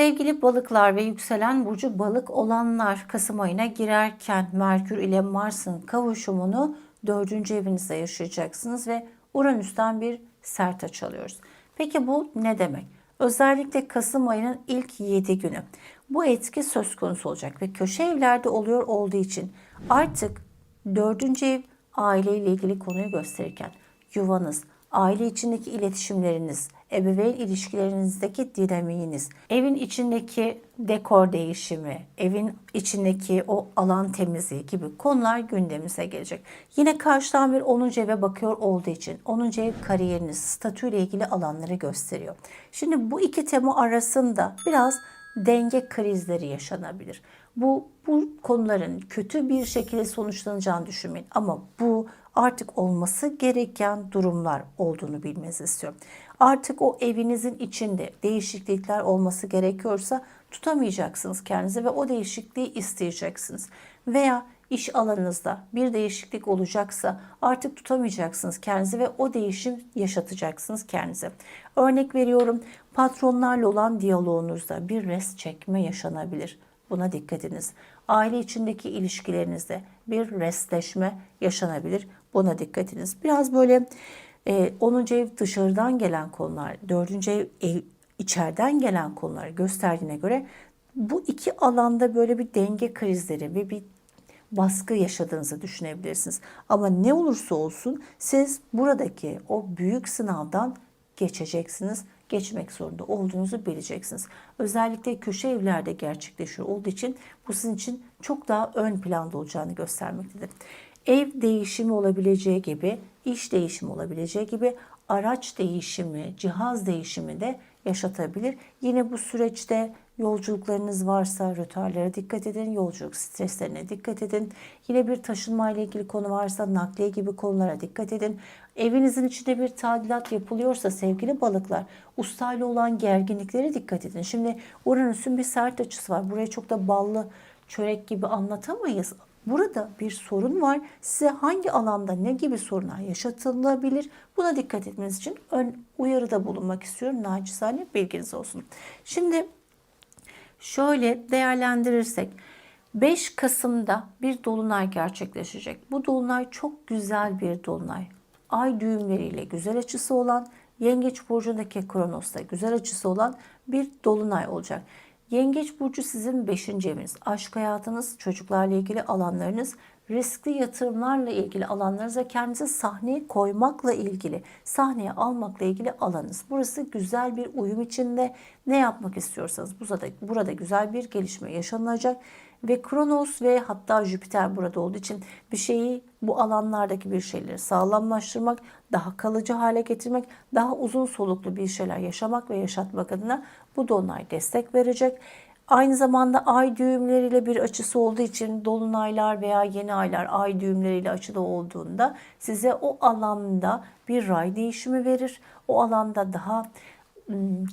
Sevgili balıklar ve yükselen burcu balık olanlar Kasım ayına girerken Merkür ile Mars'ın kavuşumunu dördüncü evinizde yaşayacaksınız ve Uranüs'ten bir sert açı alıyoruz. Peki bu ne demek? Özellikle Kasım ayının ilk 7 günü bu etki söz konusu olacak ve köşe evlerde oluyor olduğu için artık dördüncü ev aile ile ilgili konuyu gösterirken yuvanız, aile içindeki iletişimleriniz, ebeveyn ilişkilerinizdeki dinamiğiniz, evin içindeki dekor değişimi, evin içindeki o alan temizliği gibi konular gündemimize gelecek. Yine karşıdan bir 10. eve bakıyor olduğu için 10. ev kariyeriniz, statüyle ilgili alanları gösteriyor. Şimdi bu iki tema arasında biraz denge krizleri yaşanabilir. Bu bu konuların kötü bir şekilde sonuçlanacağını düşünmeyin ama bu artık olması gereken durumlar olduğunu bilmenizi istiyorum. Artık o evinizin içinde değişiklikler olması gerekiyorsa tutamayacaksınız kendinizi ve o değişikliği isteyeceksiniz. Veya iş alanınızda bir değişiklik olacaksa artık tutamayacaksınız kendinizi ve o değişim yaşatacaksınız kendinize. Örnek veriyorum patronlarla olan diyaloğunuzda bir res çekme yaşanabilir. Buna dikkat ediniz. Aile içindeki ilişkilerinizde bir restleşme yaşanabilir. Buna dikkat ediniz. Biraz böyle e, 10. ev dışarıdan gelen konular, 4. ev, ev içeriden gelen konuları gösterdiğine göre bu iki alanda böyle bir denge krizleri ve bir baskı yaşadığınızı düşünebilirsiniz. Ama ne olursa olsun siz buradaki o büyük sınavdan geçeceksiniz. Geçmek zorunda olduğunuzu bileceksiniz. Özellikle köşe evlerde gerçekleşiyor olduğu için bu sizin için çok daha ön planda olacağını göstermektedir. Ev değişimi olabileceği gibi, iş değişimi olabileceği gibi araç değişimi, cihaz değişimi de yaşatabilir. Yine bu süreçte yolculuklarınız varsa rötarlara dikkat edin, yolculuk streslerine dikkat edin. Yine bir taşınma ile ilgili konu varsa nakliye gibi konulara dikkat edin. Evinizin içinde bir tadilat yapılıyorsa sevgili balıklar, ustayla olan gerginliklere dikkat edin. Şimdi Uranüs'ün bir sert açısı var. Buraya çok da ballı çörek gibi anlatamayız. Burada bir sorun var. Size hangi alanda ne gibi sorunlar yaşatılabilir? Buna dikkat etmeniz için ön uyarıda bulunmak istiyorum. Nacizane bilginiz olsun. Şimdi şöyle değerlendirirsek 5 Kasım'da bir dolunay gerçekleşecek. Bu dolunay çok güzel bir dolunay. Ay düğümleriyle güzel açısı olan, Yengeç burcundaki Kronos'ta güzel açısı olan bir dolunay olacak. Yengeç burcu sizin 5. eviniz. Aşk hayatınız, çocuklarla ilgili alanlarınız, riskli yatırımlarla ilgili alanlarınız ve kendinizi sahneye koymakla ilgili, sahneye almakla ilgili alanınız. Burası güzel bir uyum içinde ne yapmak istiyorsanız burada, burada güzel bir gelişme yaşanacak. Ve Kronos ve hatta Jüpiter burada olduğu için bir şeyi bu alanlardaki bir şeyleri sağlamlaştırmak, daha kalıcı hale getirmek, daha uzun soluklu bir şeyler yaşamak ve yaşatmak adına bu dolunay destek verecek. Aynı zamanda ay düğümleriyle bir açısı olduğu için dolunaylar veya yeni aylar ay düğümleriyle açıda olduğunda size o alanda bir ray değişimi verir. O alanda daha ım,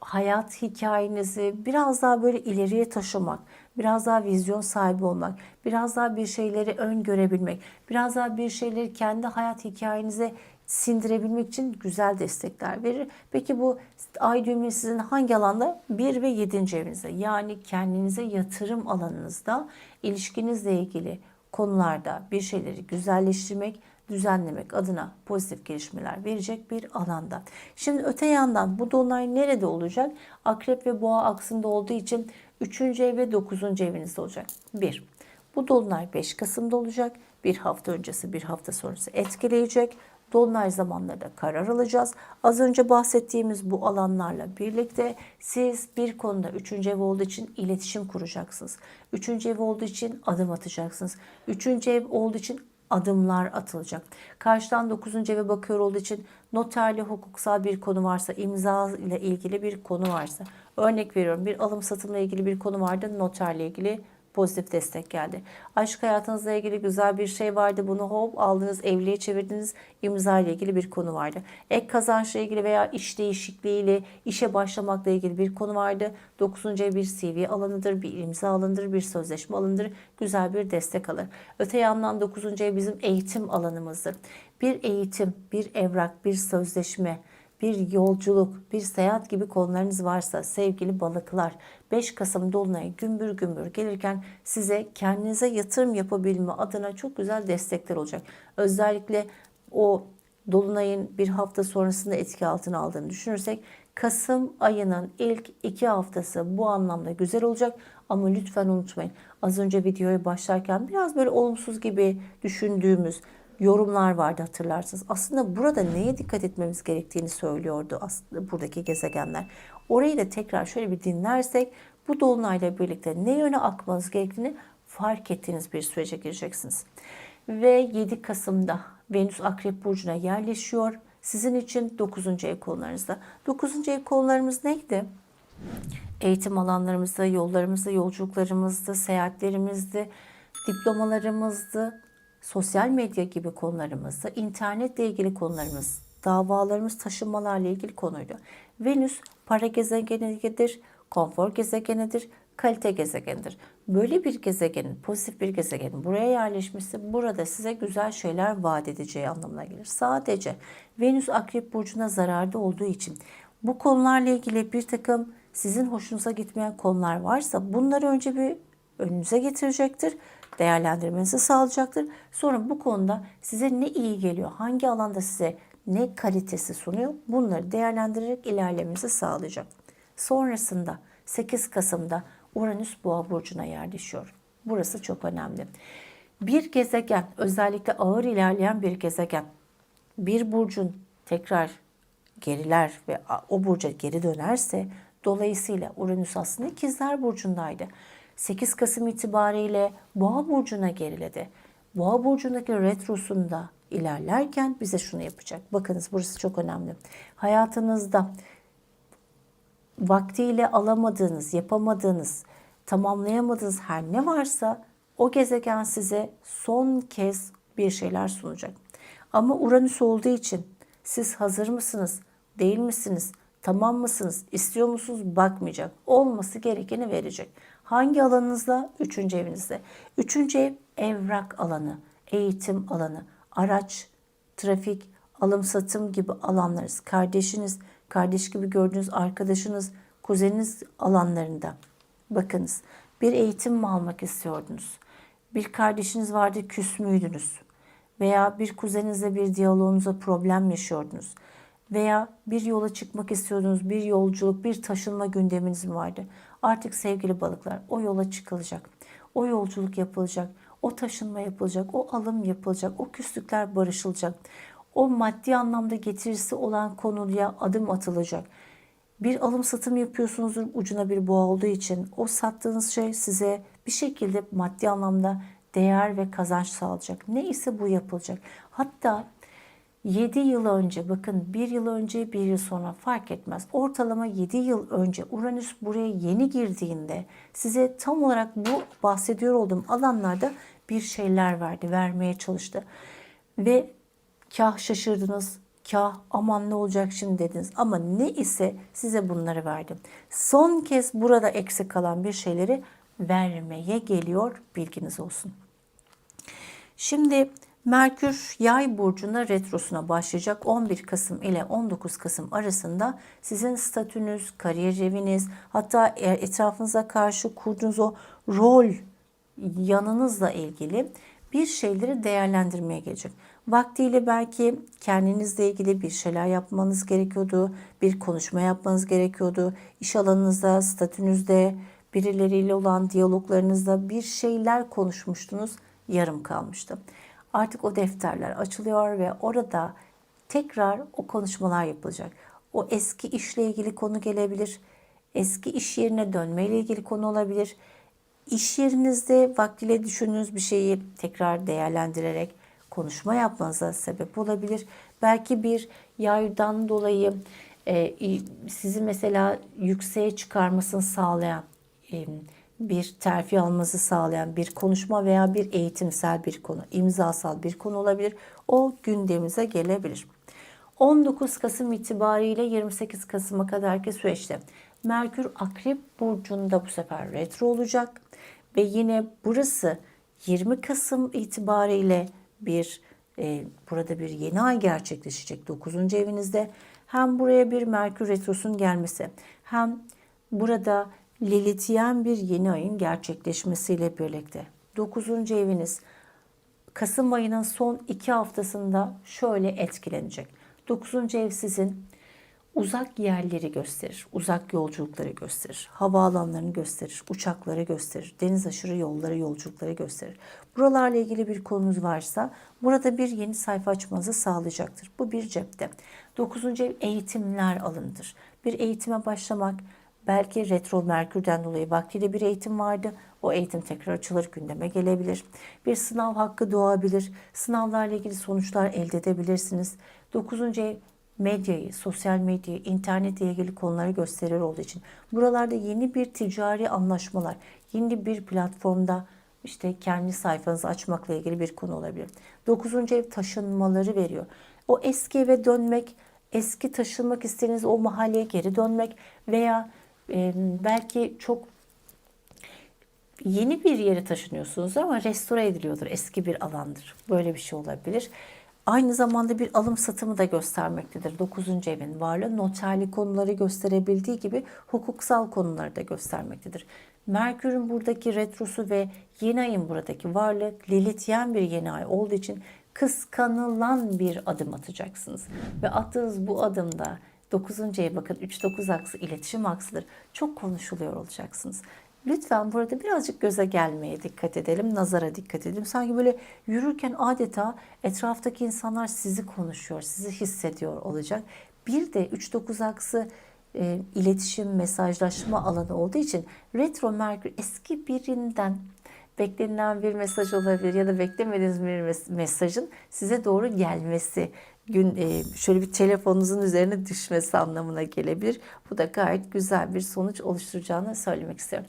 hayat hikayenizi biraz daha böyle ileriye taşımak, biraz daha vizyon sahibi olmak, biraz daha bir şeyleri öngörebilmek, biraz daha bir şeyleri kendi hayat hikayenize sindirebilmek için güzel destekler verir. Peki bu ay düğümü sizin hangi alanda? 1 ve 7. evinizde. Yani kendinize yatırım alanınızda ilişkinizle ilgili konularda bir şeyleri güzelleştirmek, düzenlemek adına pozitif gelişmeler verecek bir alanda. Şimdi öte yandan bu dolunay nerede olacak? Akrep ve boğa aksında olduğu için 3. ev ve 9. evinizde olacak. 1. Bu dolunay 5 Kasım'da olacak. Bir hafta öncesi, bir hafta sonrası etkileyecek. Dolunay zamanlarında karar alacağız. Az önce bahsettiğimiz bu alanlarla birlikte siz bir konuda üçüncü ev olduğu için iletişim kuracaksınız. Üçüncü ev olduğu için adım atacaksınız. Üçüncü ev olduğu için adımlar atılacak. Karşıdan 9. eve bakıyor olduğu için noterli hukuksal bir konu varsa, imza ile ilgili bir konu varsa, örnek veriyorum bir alım satımla ilgili bir konu vardı, noterle ilgili pozitif destek geldi. Aşk hayatınızla ilgili güzel bir şey vardı. Bunu hop aldınız, evliliğe çevirdiniz. imza ile ilgili bir konu vardı. Ek kazançla ilgili veya iş değişikliğiyle işe başlamakla ilgili bir konu vardı. 9. ev bir CV alanıdır, bir imza alanıdır, bir sözleşme alanıdır. Güzel bir destek alır. Öte yandan 9. ev bizim eğitim alanımızdır. Bir eğitim, bir evrak, bir sözleşme, bir yolculuk, bir seyahat gibi konularınız varsa sevgili balıklar 5 Kasım Dolunay'ı gümbür gümbür gelirken size kendinize yatırım yapabilme adına çok güzel destekler olacak. Özellikle o Dolunay'ın bir hafta sonrasında etki altına aldığını düşünürsek Kasım ayının ilk iki haftası bu anlamda güzel olacak. Ama lütfen unutmayın az önce videoya başlarken biraz böyle olumsuz gibi düşündüğümüz yorumlar vardı hatırlarsınız. Aslında burada neye dikkat etmemiz gerektiğini söylüyordu aslında buradaki gezegenler. Orayı da tekrar şöyle bir dinlersek bu dolunayla birlikte ne yöne akmanız gerektiğini fark ettiğiniz bir sürece gireceksiniz. Ve 7 Kasım'da Venüs Akrep Burcu'na yerleşiyor. Sizin için 9. ev konularınızda. 9. ev konularımız neydi? Eğitim alanlarımızda, yollarımızda, yolculuklarımızda, seyahatlerimizde, diplomalarımızdı, sosyal medya gibi konularımızda, internetle ilgili konularımız, davalarımız, taşınmalarla ilgili konuydu. Venüs para gezegenidir, konfor gezegenidir, kalite gezegenidir. Böyle bir gezegenin, pozitif bir gezegenin buraya yerleşmesi burada size güzel şeyler vaat edeceği anlamına gelir. Sadece Venüs Akrep Burcu'na zararda olduğu için bu konularla ilgili bir takım sizin hoşunuza gitmeyen konular varsa bunları önce bir önünüze getirecektir. Değerlendirmenizi sağlayacaktır. Sonra bu konuda size ne iyi geliyor, hangi alanda size ne kalitesi sunuyor bunları değerlendirerek ilerlemenizi sağlayacak. Sonrasında 8 Kasım'da Uranüs Boğa burcuna yerleşiyor. Burası çok önemli. Bir gezegen, özellikle ağır ilerleyen bir gezegen, bir burcun tekrar geriler ve o burca geri dönerse dolayısıyla Uranüs aslında ikizler burcundaydı. 8 Kasım itibariyle Boğa burcuna geriledi. Boğa burcundaki retrosunda ilerlerken bize şunu yapacak. Bakınız burası çok önemli. Hayatınızda vaktiyle alamadığınız, yapamadığınız, tamamlayamadığınız her ne varsa o gezegen size son kez bir şeyler sunacak. Ama Uranüs olduğu için siz hazır mısınız, değil misiniz, tamam mısınız, istiyor musunuz bakmayacak. Olması gerekeni verecek. Hangi alanınızda? Üçüncü evinizde. Üçüncü ev evrak alanı, eğitim alanı, araç, trafik, alım satım gibi alanlarınız, kardeşiniz, kardeş gibi gördüğünüz arkadaşınız, kuzeniniz alanlarında. Bakınız bir eğitim mi almak istiyordunuz? Bir kardeşiniz vardı küs müydünüz? Veya bir kuzeninizle bir diyaloğunuza problem yaşıyordunuz? Veya bir yola çıkmak istiyordunuz, bir yolculuk, bir taşınma gündeminiz mi vardı? Artık sevgili balıklar o yola çıkılacak. O yolculuk yapılacak. O taşınma yapılacak. O alım yapılacak. O küslükler barışılacak. O maddi anlamda getirisi olan konuya adım atılacak. Bir alım satım yapıyorsunuzdur ucuna bir boğa olduğu için o sattığınız şey size bir şekilde maddi anlamda değer ve kazanç sağlayacak. Ne ise bu yapılacak. Hatta 7 yıl önce bakın 1 yıl önce 1 yıl sonra fark etmez. Ortalama 7 yıl önce Uranüs buraya yeni girdiğinde size tam olarak bu bahsediyor olduğum alanlarda bir şeyler verdi, vermeye çalıştı. Ve kah şaşırdınız, kah aman ne olacak şimdi dediniz. Ama ne ise size bunları verdim. Son kez burada eksik kalan bir şeyleri vermeye geliyor bilginiz olsun. Şimdi Merkür Yay burcunda retrosuna başlayacak 11 Kasım ile 19 Kasım arasında sizin statünüz, kariyer eviniz, hatta etrafınıza karşı kurduğunuz o rol yanınızla ilgili bir şeyleri değerlendirmeye gelecek. Vaktiyle belki kendinizle ilgili bir şeyler yapmanız gerekiyordu, bir konuşma yapmanız gerekiyordu. İş alanınızda, statünüzde, birileriyle olan diyaloglarınızda bir şeyler konuşmuştunuz, yarım kalmıştı. Artık o defterler açılıyor ve orada tekrar o konuşmalar yapılacak. O eski işle ilgili konu gelebilir. Eski iş yerine dönme ile ilgili konu olabilir. İş yerinizde vaktiyle düşündüğünüz bir şeyi tekrar değerlendirerek konuşma yapmanıza sebep olabilir. Belki bir yaydan dolayı e, sizi mesela yükseğe çıkarmasını sağlayan bir terfi almanızı sağlayan bir konuşma veya bir eğitimsel bir konu, imzasal bir konu olabilir. O gündemimize gelebilir. 19 Kasım itibariyle 28 Kasım'a kadarki süreçte Merkür Akrep Burcu'nda bu sefer retro olacak. Ve yine burası 20 Kasım itibariyle bir e, burada bir yeni ay gerçekleşecek 9. evinizde. Hem buraya bir Merkür Retrosu'nun gelmesi hem burada Lilithyen bir yeni ayın gerçekleşmesiyle birlikte 9. eviniz Kasım ayının son iki haftasında şöyle etkilenecek. 9. ev sizin uzak yerleri gösterir, uzak yolculukları gösterir, havaalanlarını gösterir, uçakları gösterir, deniz aşırı yolları, yolculukları gösterir. Buralarla ilgili bir konunuz varsa burada bir yeni sayfa açmanızı sağlayacaktır. Bu bir cepte. 9. ev eğitimler alındır. Bir eğitime başlamak, Belki retro merkürden dolayı vaktiyle bir eğitim vardı. O eğitim tekrar açılır, gündeme gelebilir. Bir sınav hakkı doğabilir. Sınavlarla ilgili sonuçlar elde edebilirsiniz. 9. ev medyayı, sosyal medyayı, internetle ilgili konuları gösterir olduğu için buralarda yeni bir ticari anlaşmalar, yeni bir platformda işte kendi sayfanızı açmakla ilgili bir konu olabilir. 9. ev taşınmaları veriyor. O eski eve dönmek, eski taşınmak istediğiniz o mahalleye geri dönmek veya e, belki çok yeni bir yere taşınıyorsunuz ama restore ediliyordur. Eski bir alandır. Böyle bir şey olabilir. Aynı zamanda bir alım satımı da göstermektedir. 9. evin varlığı noterli konuları gösterebildiği gibi hukuksal konuları da göstermektedir. Merkür'ün buradaki retrosu ve yeni ayın buradaki varlığı Lilithyen bir yeni ay olduğu için kıskanılan bir adım atacaksınız. Ve attığınız bu adımda 9. ev bakın 3-9 aksı iletişim aksıdır. Çok konuşuluyor olacaksınız. Lütfen burada birazcık göze gelmeye dikkat edelim, nazara dikkat edelim. Sanki böyle yürürken adeta etraftaki insanlar sizi konuşuyor, sizi hissediyor olacak. Bir de 3-9 aksı e, iletişim, mesajlaşma alanı olduğu için retro merkür eski birinden beklenilen bir mesaj olabilir ya da beklemediğiniz bir mesajın size doğru gelmesi gün e, şöyle bir telefonunuzun üzerine düşmesi anlamına gelebilir. Bu da gayet güzel bir sonuç oluşturacağını söylemek istiyorum.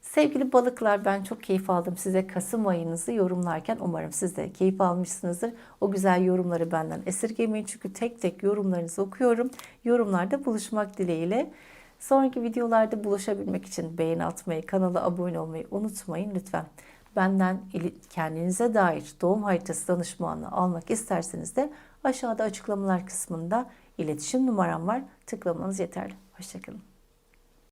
Sevgili balıklar ben çok keyif aldım size Kasım ayınızı yorumlarken umarım siz de keyif almışsınızdır. O güzel yorumları benden esirgemeyin çünkü tek tek yorumlarınızı okuyorum. Yorumlarda buluşmak dileğiyle. Sonraki videolarda buluşabilmek için beğeni atmayı, kanala abone olmayı unutmayın lütfen. Benden kendinize dair doğum haritası danışmanlığı almak isterseniz de aşağıda açıklamalar kısmında iletişim numaram var. Tıklamanız yeterli. Hoşçakalın.